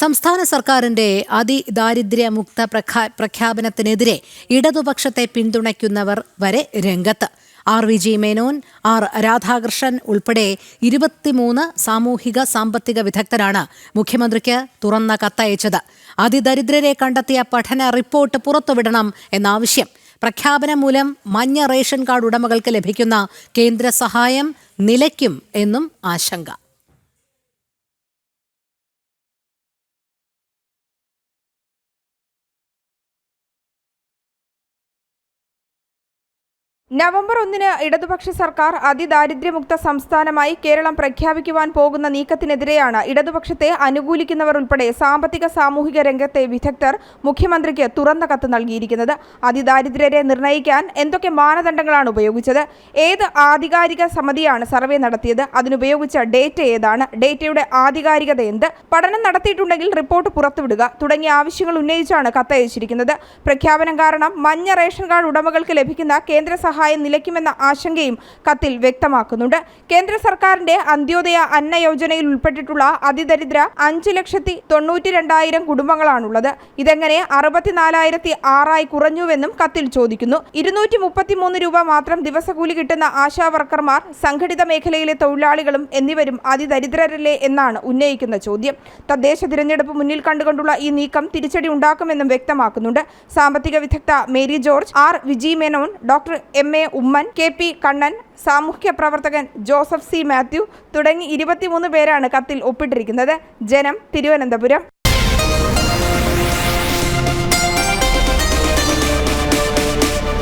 സംസ്ഥാന സർക്കാരിന്റെ അതിദാരിദ്ര്യമുക്ത പ്രഖ്യാ പ്രഖ്യാപനത്തിനെതിരെ ഇടതുപക്ഷത്തെ പിന്തുണയ്ക്കുന്നവർ വരെ രംഗത്ത്. R V G Menon R Radhakrishnan ഉൾപ്പെടെ ഇരുപത്തിമൂന്ന് സാമൂഹിക സാമ്പത്തിക വിദഗ്ധരാണ് മുഖ്യമന്ത്രിക്ക് തുറന്ന കത്തയച്ചത്. അതിദരിദ്രരെ കണ്ടെത്തിയ പഠന റിപ്പോർട്ട് പുറത്തുവിടണം എന്നാവശ്യം. പ്രഖ്യാപനം മൂലം മഞ്ഞ റേഷൻ കാർഡ് ഉടമകൾക്ക് ലഭിക്കുന്ന കേന്ദ്ര സഹായം നിലയ്ക്കും എന്നും ആശങ്ക. നവംബർ ഒന്നിന് ഇടതുപക്ഷ സർക്കാർ അതിദാരിദ്ര്യമുക്ത സംസ്ഥാനമായി കേരളം പ്രഖ്യാപിക്കുവാൻ പോകുന്ന നീക്കത്തിനെതിരെയാണ് ഇടതുപക്ഷത്തെ അനുകൂലിക്കുന്നവർ ഉൾപ്പെടെ സാമ്പത്തിക സാമൂഹിക രംഗത്തെ വിദഗ്ധർ മുഖ്യമന്ത്രിക്ക് തുറന്ന കത്ത് നൽകിയിരിക്കുന്നത്. അതിദാരിദ്ര്യരെ നിർണയിക്കാൻ എന്തൊക്കെ മാനദണ്ഡങ്ങളാണ് ഉപയോഗിച്ചത്? ഏത് ആധികാരിക സമിതിയാണ് സർവേ നടത്തിയത്? അതിനുപയോഗിച്ച ഡേറ്റ ഏതാണ്? ഡേറ്റയുടെ ആധികാരികത എന്ത്? പഠനം നടത്തിയിട്ടുണ്ടെങ്കിൽ റിപ്പോർട്ട് പുറത്തുവിടുക. തുടങ്ങിയ ആവശ്യങ്ങൾ ഉന്നയിച്ചാണ് കത്തയച്ചിരിക്കുന്നത്. പ്രഖ്യാപനം കാരണം മഞ്ഞ റേഷൻ കാർഡ് ഉടമകൾക്ക് ലഭിക്കുന്ന കേന്ദ്ര നിലയ്ക്കുമെന്ന ആശങ്കയും കത്തിൽ വ്യക്തമാക്കുന്നുണ്ട്. കേന്ദ്ര സർക്കാരിന്റെ അന്ത്യോദയ അന്ന യോജനയിൽ ഉൾപ്പെട്ടിട്ടുള്ള അതിദരിദ്ര അഞ്ച് ലക്ഷത്തി തൊണ്ണൂറ്റി രണ്ടായിരം കുടുംബങ്ങളാണുള്ളത്. ഇതെങ്ങനെ അറുപത്തിനാലായിരത്തി ആറായി കുറഞ്ഞുവെന്നും കത്തിൽ ചോദിക്കുന്നു. ഇരുന്നൂറ്റി മുപ്പത്തിമൂന്ന് രൂപ മാത്രം ദിവസകൂലി കിട്ടുന്ന ആശാ വർക്കർമാർ സംഘടിത മേഖലയിലെ തൊഴിലാളികളും എന്നിവരും അതിദരിദ്രരല്ലേ എന്നാണ് ഉന്നയിക്കുന്ന ചോദ്യം. തദ്ദേശ തിരഞ്ഞെടുപ്പ് മുന്നിൽ കണ്ടുകൊണ്ടുള്ള ഈ നീക്കം തിരിച്ചടി ഉണ്ടാക്കുമെന്നും വ്യക്തമാക്കുന്നുണ്ട്. സാമ്പത്തിക വിദഗ്ധ Mary George R V G Menon doctor M. A Oommen K P Kannan സാമൂഹ്യ പ്രവർത്തകൻ ജോസഫ് സി മാത്യു തുടങ്ങി ഇരുപത്തിമൂന്ന് പേരാണ് കത്തിൽ ഒപ്പിട്ടിരിക്കുന്നത്. ജനം തിരുവനന്തപുരം.